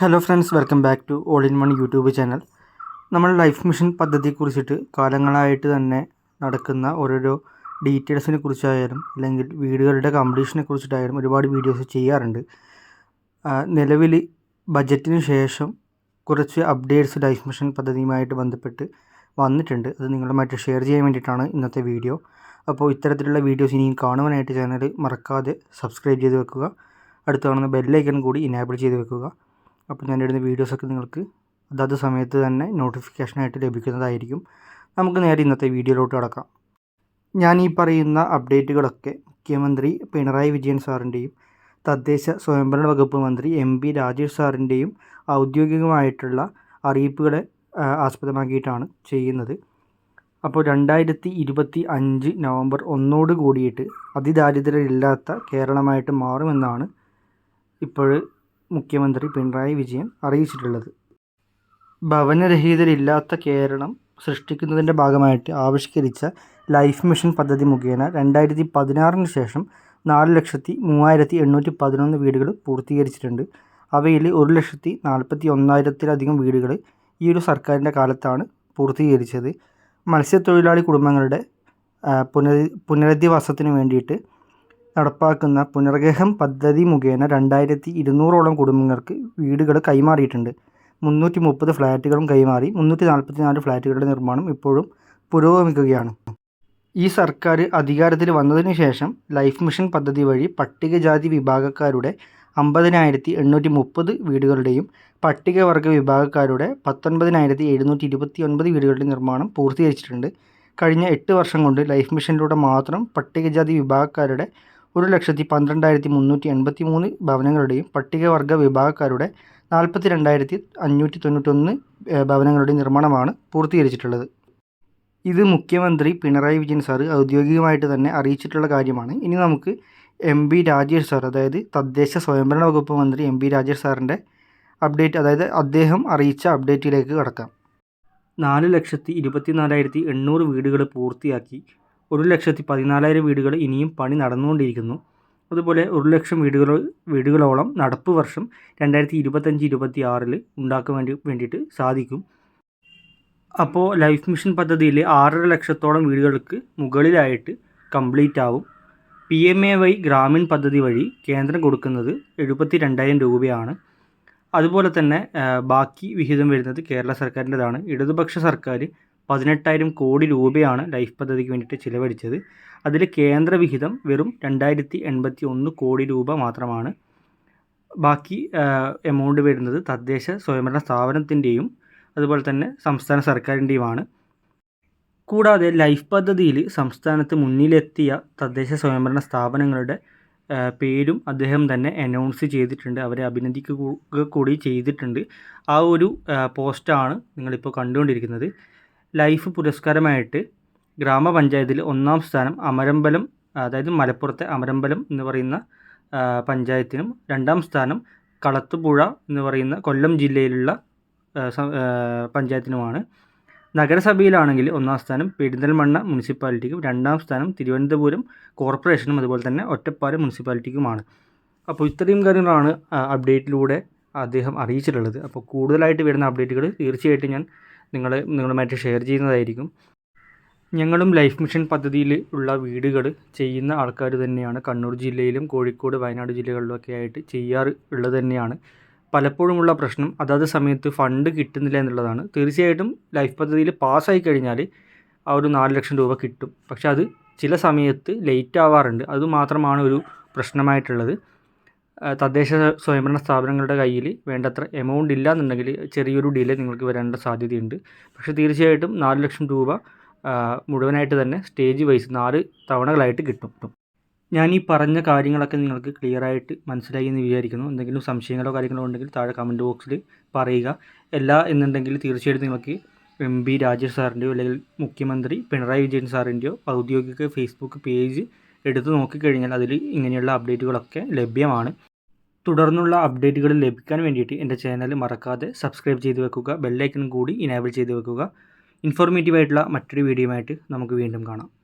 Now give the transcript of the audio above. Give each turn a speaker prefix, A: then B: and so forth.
A: Hello friends welcome back to all in one YouTube channel നമ്മൾ life mission പദ്ധതിയെക്കുറിച്ചിട്ട് കാലങ്ങളായിട്ട് തന്നെ നടക്കുന്ന ഓരോരോ ഡീറ്റെയിൽസിനെ കുറിച്ചായാലും അല്ലെങ്കിൽ വീടുകളുടെ കംപ്ലീഷനെ കുറിച്ചിട്ടായാലും ഒരുപാട് വീഡിയോസ് ചെയ്യാറുണ്ട്. നിലവിൽ ബജറ്റിന് ശേഷം കുറച്ച് അപ്ഡേറ്റ്സ് ലൈഫ് മിഷൻ പദ്ധതിയുമായിട്ട് ബന്ധപ്പെട്ട് വന്നിട്ടുണ്ട്. അത് നിങ്ങളുമായിട്ട് ഷെയർ ചെയ്യാൻ വേണ്ടിയിട്ടാണ് ഇന്നത്തെ വീഡിയോ അപ്പോൾ ഇത്തരത്തിലുള്ള വീഡിയോസ് ഇനിയും കാണുവാനായിട്ട് ചാനൽ മറക്കാതെ സബ്സ്ക്രൈബ് ചെയ്ത് വെക്കുക. അടുത്ത് കാണുന്ന ബെല്ലൈക്കൺ കൂടി ഇനേബിൾ ചെയ്ത് വെക്കുക. അപ്പോൾ ഞാൻ ഇടുന്ന വീഡിയോസൊക്കെ നിങ്ങൾക്ക് അതാത് സമയത്ത് തന്നെ നോട്ടിഫിക്കേഷനായിട്ട് ലഭിക്കുന്നതായിരിക്കും. നമുക്ക് നേരെ ഇന്നത്തെ വീഡിയോയിലോട്ട് കടക്കാം. ഞാൻ ഈ പറയുന്ന അപ്ഡേറ്റുകളൊക്കെ മുഖ്യമന്ത്രി പിണറായി വിജയൻ സാറിന്റെയും തദ്ദേശ സ്വയംഭരണ വകുപ്പ് മന്ത്രി എം പി രാജേഷ് സാറിന്റെയും ഔദ്യോഗികമായിട്ടുള്ള അറിയിപ്പുകളെ ആസ്പദമാക്കിയിട്ടാണ് ചെയ്യുന്നത്. അപ്പോൾ രണ്ടായിരത്തി ഇരുപത്തി അഞ്ച് നവംബർ ഒന്നോട് കൂടിയിട്ട് അതിദാരിദ്ര്യമില്ലാത്ത കേരളമായിട്ട് മാറുമെന്നാണ് ഇപ്പോൾ മുഖ്യമന്ത്രി പിണറായി വിജയൻ അറിയിച്ചിട്ടുള്ളത്. ഭവനരഹിതരില്ലാത്ത കേരളം സൃഷ്ടിക്കുന്നതിന്റെ ഭാഗമായിട്ട് ആവിഷ്കരിച്ച ലൈഫ് മിഷൻ പദ്ധതി മുഖേന രണ്ടായിരത്തി പതിനാറിന് ശേഷം നാല് ലക്ഷത്തി മൂവായിരത്തി എണ്ണൂറ്റി പതിനൊന്ന് വീടുകൾ പൂർത്തീകരിച്ചിട്ടുണ്ട്. അവയിൽ ഒരു ലക്ഷത്തി നാൽപ്പത്തി ഒന്നായിരത്തിലധികം വീടുകൾ ഈ ഒരു സർക്കാരിന്റെ കാലത്താണ് പൂർത്തീകരിച്ചത്. മത്സ്യത്തൊഴിലാളി കുടുംബങ്ങളുടെ പുനരധിവാസത്തിന് വേണ്ടിയിട്ട് നടപ്പാക്കുന്ന പുനർഗേഹം പദ്ധതി മുഖേന രണ്ടായിരത്തി ഇരുന്നൂറോളം കുടുംബങ്ങൾക്ക് വീടുകൾ കൈമാറിയിട്ടുണ്ട്. മുന്നൂറ്റി മുപ്പത് ഫ്ലാറ്റുകളും കൈമാറി മുന്നൂറ്റി നാൽപ്പത്തി നാല് ഫ്ലാറ്റുകളുടെ നിർമ്മാണം ഇപ്പോഴും പുരോഗമിക്കുകയാണ്. ഈ സർക്കാർ അധികാരത്തിൽ വന്നതിന് ശേഷം ലൈഫ് മിഷൻ പദ്ധതി വഴി പട്ടികജാതി വിഭാഗക്കാരുടെ അമ്പതിനായിരത്തി എണ്ണൂറ്റി മുപ്പത് വീടുകളുടെയും പട്ടികവർഗ വിഭാഗക്കാരുടെ പത്തൊൻപതിനായിരത്തി എഴുന്നൂറ്റി ഇരുപത്തി ഒൻപത് വീടുകളുടെ നിർമ്മാണം പൂർത്തീകരിച്ചിട്ടുണ്ട്. കഴിഞ്ഞ എട്ട് വർഷം കൊണ്ട് ലൈഫ് മിഷനിലൂടെ മാത്രം പട്ടികജാതി വിഭാഗക്കാരുടെ ഒരു ലക്ഷത്തി പന്ത്രണ്ടായിരത്തി മുന്നൂറ്റി എൺപത്തി മൂന്ന് ഭവനങ്ങളുടെയും പട്ടികവർഗ വിഭാഗക്കാരുടെ നാൽപ്പത്തി രണ്ടായിരത്തി അഞ്ഞൂറ്റി തൊണ്ണൂറ്റൊന്ന് ഭവനങ്ങളുടെ നിർമ്മാണമാണ് പൂർത്തീകരിച്ചിട്ടുള്ളത്. ഇത് മുഖ്യമന്ത്രി പിണറായി വിജയൻ സാറ് ഔദ്യോഗികമായിട്ട് തന്നെ അറിയിച്ചിട്ടുള്ള കാര്യമാണ്. ഇനി നമുക്ക് എം പി രാജേഷ് സാർ അതായത് തദ്ദേശ സ്വയംഭരണ വകുപ്പ് മന്ത്രി എം പി രാജേഷ് സാറിന്റെ അപ്ഡേറ്റ് അതായത് അദ്ദേഹം അറിയിച്ച അപ്ഡേറ്റിലേക്ക് കടക്കാം. നാല് ലക്ഷത്തി ഇരുപത്തി നാലായിരത്തി എണ്ണൂറ് വീടുകൾ പൂർത്തിയാക്കി ഒരു ലക്ഷത്തി പതിനാലായിരം വീടുകൾ ഇനിയും പണി നടന്നുകൊണ്ടിരിക്കുന്നു. അതുപോലെ ഒരു ലക്ഷം വീടുകൾ വീടുകളോളം നടപ്പ് വർഷം രണ്ടായിരത്തി ഇരുപത്തഞ്ച് ഇരുപത്തി ആറിൽ ഉണ്ടാക്കാൻ വേണ്ടി വേണ്ടിയിട്ട് സാധിക്കും. അപ്പോൾ ലൈഫ് മിഷൻ പദ്ധതിയിൽ ആറര ലക്ഷത്തോളം വീടുകൾക്ക് മുകളിലായിട്ട് കംപ്ലീറ്റ് ആവും. P M A Y Gramin പദ്ധതി വഴി കേന്ദ്രം കൊടുക്കുന്നത് എഴുപത്തി രണ്ടായിരം രൂപയാണ്. അതുപോലെ തന്നെ ബാക്കി വിഹിതം വരുന്നത് കേരള സർക്കാരിന്റെതാണ്. ഇടതുപക്ഷ സർക്കാർ പതിനെട്ടായിരം കോടി രൂപയാണ് ലൈഫ് പദ്ധതിക്ക് വേണ്ടിയിട്ട് ചിലവഴിച്ചത്. അതിൽ കേന്ദ്രവിഹിതം വെറും രണ്ടായിരത്തി എൺപത്തി ഒന്ന് കോടി രൂപ മാത്രമാണ്. ബാക്കി എമൗണ്ട് വരുന്നത് തദ്ദേശ സ്വയംഭരണ സ്ഥാപനത്തിന്റെയും അതുപോലെ തന്നെ സംസ്ഥാന സർക്കാരിന്റെയുമാണ് കൂടാതെ ലൈഫ് പദ്ധതിയിൽ സംസ്ഥാനത്ത് മുന്നിലെത്തിയ തദ്ദേശ സ്വയംഭരണ സ്ഥാപനങ്ങളുടെ പേരും അദ്ദേഹം തന്നെ അനൗൺസ് ചെയ്തിട്ടുണ്ട്. അവരെ അഭിനന്ദിക്കുക കൂടി ചെയ്തിട്ടുണ്ട്. ആ ഒരു പോസ്റ്റാണ് നിങ്ങളിപ്പോൾ കണ്ടുകൊണ്ടിരിക്കുന്നത്. ലൈഫ് പുരസ്കാരമായിട്ട് ഗ്രാമപഞ്ചായത്തിൽ ഒന്നാം സ്ഥാനം അമരമ്പലം അതായത് മലപ്പുറത്തെ അമരമ്പലം എന്ന് പറയുന്ന പഞ്ചായത്തിനും രണ്ടാം സ്ഥാനം കളത്തുപുഴ എന്ന് പറയുന്ന കൊല്ലം ജില്ലയിലുള്ള പഞ്ചായത്തിനുമാണ്. നഗരസഭയിലാണെങ്കിൽ ഒന്നാം സ്ഥാനം പെരിന്തൽമണ്ണ മുനിസിപ്പാലിറ്റിക്കും രണ്ടാം സ്ഥാനം തിരുവനന്തപുരം കോർപ്പറേഷനും അതുപോലെ തന്നെ ഒറ്റപ്പാലം മുനിസിപ്പാലിറ്റിക്കുമാണ്. അപ്പോൾ ഇത്രയും കാര്യങ്ങളാണ് അപ്ഡേറ്റിലൂടെ അദ്ദേഹം അറിയിച്ചിട്ടുള്ളത്. അപ്പോൾ കൂടുതലായിട്ട് വരുന്ന അപ്ഡേറ്റുകൾ തീർച്ചയായിട്ടും ഞാൻ നിങ്ങളെ നിങ്ങളുമായിട്ട് ഷെയർ ചെയ്യുന്നതായിരിക്കും. ഞങ്ങളും ലൈഫ് മിഷൻ പദ്ധതിയിൽ ഉള്ള വീടുകൾ ചെയ്യുന്ന ആൾക്കാർ തന്നെയാണ്. കണ്ണൂർ ജില്ലയിലും കോഴിക്കോട് വയനാട് ജില്ലകളിലൊക്കെ ആയിട്ട് ചെയ്യാറ് ഉള്ളത് തന്നെയാണ്. പലപ്പോഴുമുള്ള പ്രശ്നം അതാത് സമയത്ത് ഫണ്ട് കിട്ടുന്നില്ല എന്നുള്ളതാണ്. തീർച്ചയായിട്ടും ലൈഫ് പദ്ധതിയിൽ പാസ്സായി കഴിഞ്ഞാൽ ആ ഒരു നാല് ലക്ഷം രൂപ കിട്ടും. പക്ഷെ അത് ചില സമയത്ത് ലേറ്റ് ആവാറുണ്ട്. അതുമാത്രമാണ് ഒരു പ്രശ്നമായിട്ടുള്ളത്. തദ്ദേശ സ്വയംഭരണ സ്ഥാപനങ്ങളുടെ കയ്യിൽ വേണ്ടത്ര എമൗണ്ട് ഇല്ല എന്നുണ്ടെങ്കിൽ ചെറിയൊരു ഡിലേ നിങ്ങൾക്ക് വരേണ്ട സാധ്യതയുണ്ട്. പക്ഷേ തീർച്ചയായിട്ടും നാല് ലക്ഷം രൂപ മുഴുവനായിട്ട് തന്നെ സ്റ്റേജ് വൈസ് നാല് തവണകളായിട്ട് കിട്ടും. ഞാൻ ഈ പറഞ്ഞ കാര്യങ്ങളൊക്കെ നിങ്ങൾക്ക് ക്ലിയർ ആയിട്ട് മനസ്സിലായി എന്ന് വിചാരിക്കുന്നു. എന്തെങ്കിലും സംശയങ്ങളോ കാര്യങ്ങളോ ഉണ്ടെങ്കിൽ താഴെ കമന്റ് ബോക്സിൽ പറയുക. അല്ല എന്നുണ്ടെങ്കിൽ തീർച്ചയായിട്ടും നിങ്ങൾക്ക് എം ബി രാജേഷ് സാറിന്റെയോ അല്ലെങ്കിൽ മുഖ്യമന്ത്രി പിണറായി വിജയൻ സാറിന്റെയോ ഔദ്യോഗിക ഫേസ്ബുക്ക് പേജ് എടുത്ത് നോക്കിക്കഴിഞ്ഞാൽ അതിൽ ഇങ്ങനെയുള്ള അപ്ഡേറ്റുകളൊക്കെ ലഭ്യമാണ്. തുടർന്നുള്ള അപ്ഡേറ്റുകൾ ലഭിക്കാൻ വേണ്ടിയിട്ട് എന്റെ ചാനൽ മറക്കാതെ സബ്സ്ക്രൈബ് ചെയ്ത് വെക്കുക ബെല്ലൈക്കൺ കൂടി ഇനേബിൾ ചെയ്ത് വെക്കുക. ഇൻഫോർമേറ്റീവ് ആയിട്ടുള്ള മറ്റൊരു വീഡിയോയുമായിട്ട് നമുക്ക് വീണ്ടും കാണാം.